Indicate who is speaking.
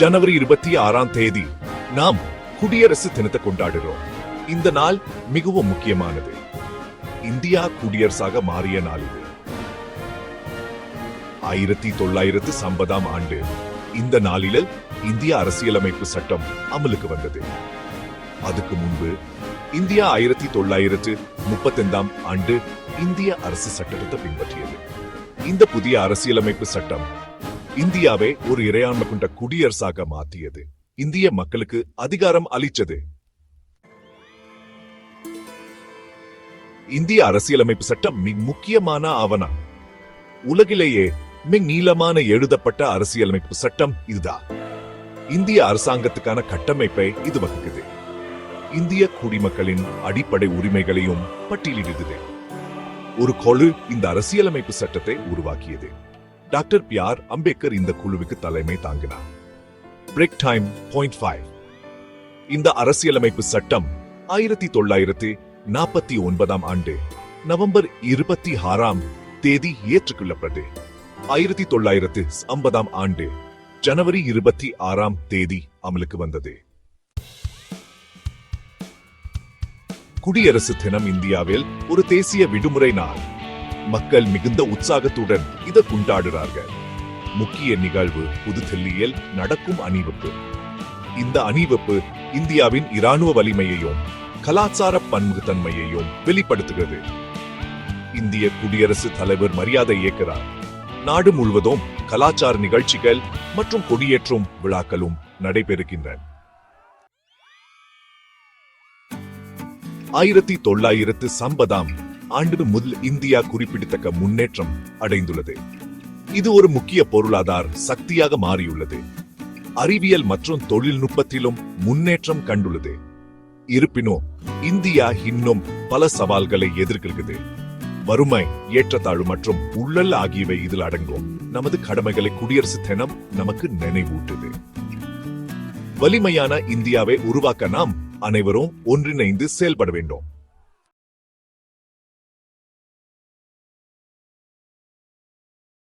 Speaker 1: ஜனவரி இருபத்தி ஆறாம் தேதி நாம் குடியரசு தினத்தை கொண்டாடுகிறோம் இந்த நாள் மிகவும் முக்கியமானது. இந்தியா குடியரசாக மாறிய நாள் இது. ஆயிரத்தி தொள்ளாயிரத்து ஐம்பதாம் ஆண்டு இந்த நாளில இந்திய அரசியலமைப்பு சட்டம் அமலுக்கு வந்தது. அதுக்கு முன்பு இந்தியா ஆயிரத்தி தொள்ளாயிரத்து முப்பத்தைந்தாம் ஆண்டு இந்திய அரசு சட்டத்தை பின்பற்றியது. இந்த புதிய அரசியலமைப்பு சட்டம் இந்தியாவை ஒரு இறையாண்மை கொண்ட குடியரசாக மாற்றியது. இந்திய மக்களுக்கு அதிகாரம் அளித்தது. இந்திய அரசியலமைப்பு சட்டம் மிக முக்கியமான ஆவணம் உலகிலேயே மிக நீளமான எழுதப்பட்ட அரசியலமைப்பு சட்டம் இதுதான். இந்திய அரசாங்கத்துக்கான கட்டமைப்பை இது வகுக்குது. இந்திய குடிமக்களின் அடிப்படை உரிமைகளையும் பட்டியலிடுது. ஒரு கொழு இந்த அரசியலமைப்பு சட்டத்தை உருவாக்கியது. டாக்டர் பி ஆர் அம்பேத்கர் இந்த குழுவுக்கு தலைமை தாங்கினார். பிரேக் டைம் பாயிண்ட் ஃபைவ் இந்த அரசியலமைப்பு சட்டம் ஆயிரத்தி தொள்ளாயிரத்தி நாற்பத்தி ஒன்பதாம் ஆண்டு நவம்பர் இருபத்தி ஆறாம் தேதி ஏற்றுக்கொள்ளப்பட்டது. ஆயிரத்தி தொள்ளாயிரத்து ஐம்பதாம் ஆண்டு ஜனவரி இருபத்தி ஆறாம் தேதி அமலுக்கு வந்தது. குடியரசு தினம் இந்தியாவில் ஒரு தேசிய விடுமுறை நாள். மக்கள் மிகுந்த உற்சாகத்துடன் இதை கொண்டாடுறார்கள். முக்கிய நிகழ்வு புதுதில்லியில் நடக்கும் அணிவப்பு. இந்த அணிவப்பு இந்தியாவின் இராணுவ வலிமையையும் கலாச்சார பன்முகத்தன்மையையும் வெளிப்படுத்துகிறது. இந்திய குடியரசு தலைவர் மரியாதை இயக்கிறார் நாடு முழுவதும் கலாச்சார நிகழ்ச்சிகள் மற்றும் கொடியேற்றும் விழாக்களும் நடைபெறுகின்றன. ஆயிரத்தி தொள்ளாயிரத்து சம்பதாம் ஆண்டு முதல் இந்தியா குறிப்பிடத்தக்க முன்னேற்றம் அடைந்துள்ளது. இது ஒரு முக்கிய பொருளாதார சக்தியாக மாறியுள்ளது. அறிவியல் மற்றும் தொழில்நுட்பத்திலும் முன்னேற்றம் கண்டுள்ளது. இருப்பினும் இந்தியா இன்னும் பல சவால்களை எதிர்கொள்கிறது. வறுமை ஏற்றத்தாழ்வு மற்றும் உள்ளல் ஆகியவை இதில் அடங்கும். நமது கடமைகளை குடியரசு தினம் நமக்கு நினைவூட்டுது. வலிமையான இந்தியாவை உருவாக்க நாம் அனைவரும் ஒன்றிணைந்து செயல்பட வேண்டும்.